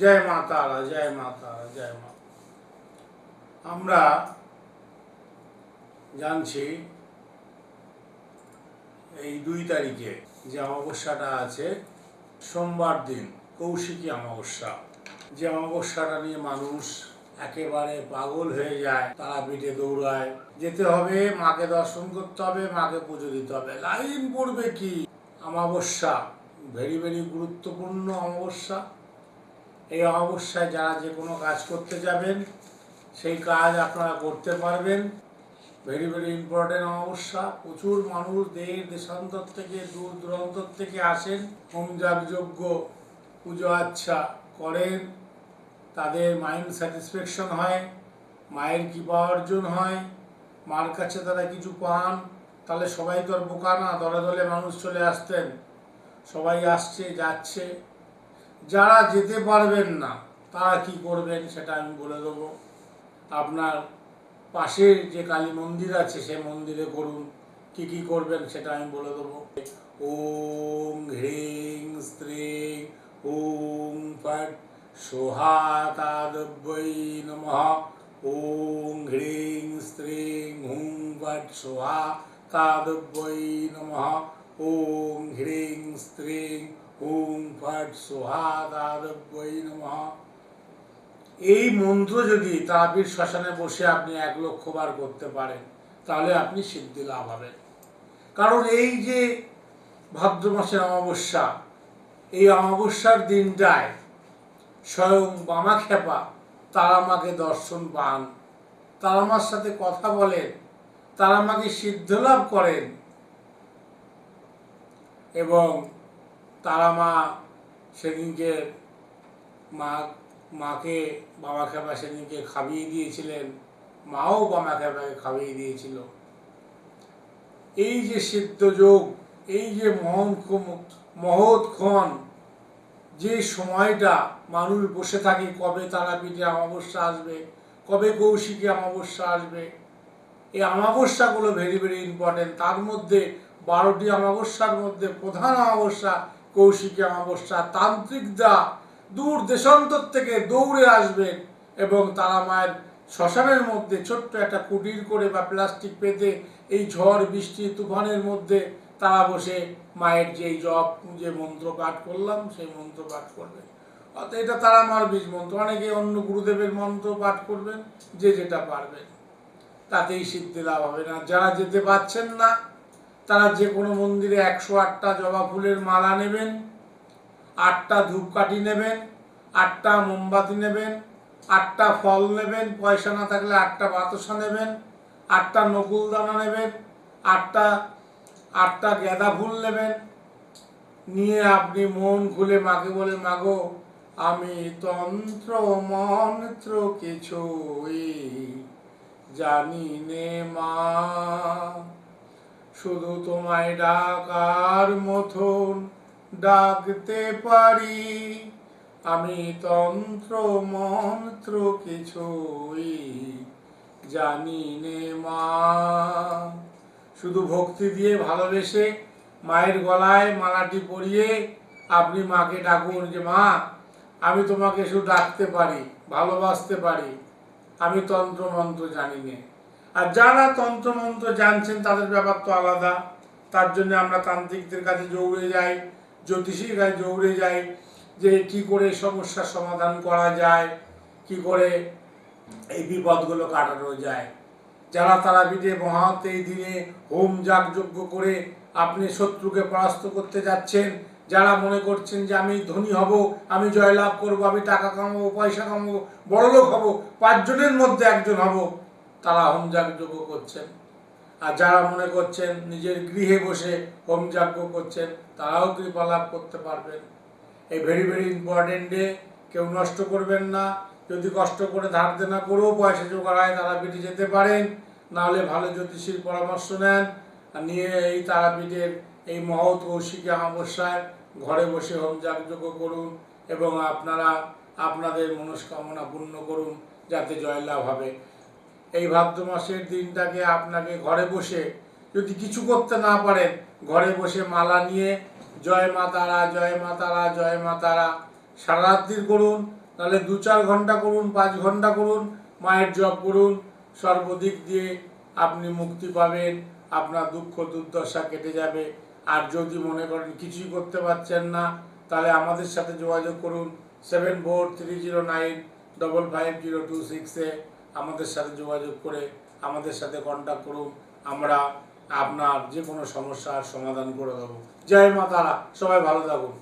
জয় মা তারা, জয় মা তারা, জয় মা আমরা জানছি এই দুই তারিখে যে অমাবস্যাটা আছে, সোমবার দিন, কৌশিকী অমাবস্যা। যে অমাবস্যাটা নিয়ে মানুষ একেবারে পাগল হয়ে যায়, তারাপীঠে দৌড়ায়। যেতে হবে, মাকে দর্শন করতে হবে, মাকে পুজো দিতে হবে। লাইন পড়বে কি? অমাবস্যা ভেরি ভেরি গুরুত্বপূর্ণ অমাবস্যা। এই অমাবস্যায় যারা যে কোনো কাজ করতে যাবেন, সেই কাজ আপনারা করতে পারবেন। ভেরি ভেরি ইম্পর্টেন্ট অমাবস্যা। প্রচুর মানুষ দেশ, দেশান্তর থেকে, দূর দূরান্তর থেকে আসেন, হোম যজ্ঞ পুজো আচ্ছা করেন। তাদের মাইন্ড স্যাটিসফ্যাকশন হয়, মায়ের কৃপা অর্জন হয়, মার কাছে তারা কিছু পান, তাহলে সবাই তো আর বোকা না, দলে দলে মানুষ চলে আসতেন। সবাই আসছে, যাচ্ছে। যারা যেতে পারবেন না, তারা কি করবেন সেটা আমি বলে দেবো। আপনার পাশে যে কালী মন্দির আছে, সে মন্দিরে করুন। কি কি করবেন সেটা আমি বলে দেবো। ওং হ্রিং স্ত্রিং ওং ফট সোহাতাদব্বৈ নমঃ। ওং হ্রিং স্ত্রিং হুং ফট সোহা নমঃ। ওং হ্রিং স্ত্রিং হুং ফট সোহা তাদব্বৈ নমঃ। এই মন্ত্র যদি তারাপীঠ শ্মশানে বসে আপনি এক লক্ষ বার করতে পারেন, তাহলে আপনি সিদ্ধি লাভ হবেন। কারণ এই যে ভাদ্র মাসের অমাবস্যা, এই অমাবস্যার দিনটায় স্বয়ং বামা খেপা তারামাকে দর্শন পান। তারামার সাথে কথা বলেন, তারামাকে সিদ্ধ লাভ করেন এবং তারামা সেদিনকে মা, মাকে বাবা খেপা সেদিনকে খাইয়ে দিয়েছিলেন। মাও বাবা খেপাকে খাইয়ে দিয়েছিল। এই যে সিদ্ধ যোগ, এই যে মহন মহৎক্ষণ যে সময়টা মানুষ বসে থাকে, কবে তারাপীঠে অমাবস্যা আসবে, কবে কৌশিকী অমাবস্যা আসবে, এই অমাবস্যাগুলো ভেরি ভেরি ইম্পর্টেন্ট তার মধ্যে বারোটি অমাবস্যার মধ্যে প্রধান অমাবস্যা কৌশিকী অমাবস্যা তান্ত্রিকদা দূর দেশান্তর থেকে দৌড়ে আসবেন এবং তারা মায়ের শ্মশানের মধ্যে ছোট্ট একটা কুটির করে বা প্লাস্টিক পেতে এই ঝড়, বৃষ্টি, তুফানের মধ্যে তারা বসে মায়ের যে জপ, যে মন্ত্র পাঠ করলাম, সেই মন্ত্র পাঠ করবেন। অর্থাৎ এটা তারা মার বীজ মন্ত্র। অনেকে অন্য গুরুদেবের মন্ত্র পাঠ করবেন, যে যেটা পারবেন। তাতেই সিদ্ধি লাভ হবে না। যারা যেতে পারছেন না তারা যে কোনো মন্দিরে একশো আটটা জবা ফুলের মালা নেবেন, আটটা ধূপকাঠি নেবেন, আটটা মোমবাতি নেবেন, আটটা ফল নেবেন, পয়সা না থাকলে আটটা বাতাসা নেবেন, আটটা নকুল দানা নেবেন, আটটা আটটা গাঁদা ফুল নেবেন। নিয়ে আপনি মন খুলে মাকে বলে মাগো, আমি তন্ত্র মন্ত্র কিছুই জানি নে মা। শুধু তোমায় ডাকার মতন ডাকতে পারি। আমি তন্ত্র মন্ত্র কিছুই জানি নে মা। শুধু ভক্তি দিয়ে ভালোবেসে মায়ের গলায় মালাটি পরিয়ে আপনি মাকে ডাকুন যে, মা, আমি তোমাকে শুধু ডাকতে পারি, ভালোবাসতে পারি। আমি তন্ত্র মন্ত্র জানি নে আর যারা তন্ত্র মন্ত্র জানছেন, তাদের ব্যাপার তো আলাদা। তার জন্য আমরা তান্ত্রিকদের কাছে দৌড়ে যাই, জ্যোতিষীর কাছে দৌড়ে যাই, যে কি করে সমস্যার সমাধান করা যায়, কি করে এই বিপদগুলো কাটানো যায়। যারা তারা বিদে মহাত দিনে হোম যাগ যজ্ঞ করে আপনি শত্রুকে পরাস্ত করতে যাচ্ছেন, যারা মনে করছেন যে আমি ধনী হব, আমি জয়লাভ করব, আমি টাকা কামাবো, পয়সা কামাবো, বড়লোক হব, পাঁচজনের মধ্যে একজন হব তারা হোম যাগযজ্ঞ করছেন। আর যারা মনে করছেন নিজের গৃহে বসে হোম যজ্ঞ করছেন, তারাও কৃপা লাভ করতে পারবেন। এই ভেরি ভেরি ইম্পর্টেন্ট ডে কেউ নষ্ট করবেন না। যদি কষ্ট করে ধার দেনা করেও পয়সা জোগাড় হয় তারাপীঠে যেতে পারেন। নাহলে ভালো জ্যোতিষীর পরামর্শ নেন। আর নিয়ে এই তারাপীঠের এই মহৎ কৌশিকী অমাবস্যায় ঘরে বসে হোম যাগযজ্ঞ করুন এবং আপনারা আপনাদের মনস্কামনা পূর্ণ করুন, যাতে জয়লাভ হবে। এই ভাদ্র মাসের দিনটাকে আপনাকে ঘরে বসে যদি কিছু করতে না পারেন, ঘরে বসে মালা নিয়ে, জয় মা তারা, জয় মা তারা, জয় মা তারা সারারাত্রি করুন, তাহলে দু চার ঘণ্টা করুন, পাঁচ ঘণ্টা করুন, মায়ের জপ করুন, সর্বদিক দিয়ে আপনি মুক্তি পাবেন, আপনার দুঃখ দুর্দশা কেটে যাবে। আর যদি মনে করেন কিছুই করতে পারছেন না, তাহলে আমাদের সাথে যোগাযোগ করুন seven four three zero nine double five zero two সিক্সে আমাদের সাথে যোগাযোগ করে আমাদের সাথে কন্ট্যাক্ট করুন। আমরা আপনার যে কোনো সমস্যার সমাধান করে দেবো। জয় মা তারা, সবাই ভালো থাকুন।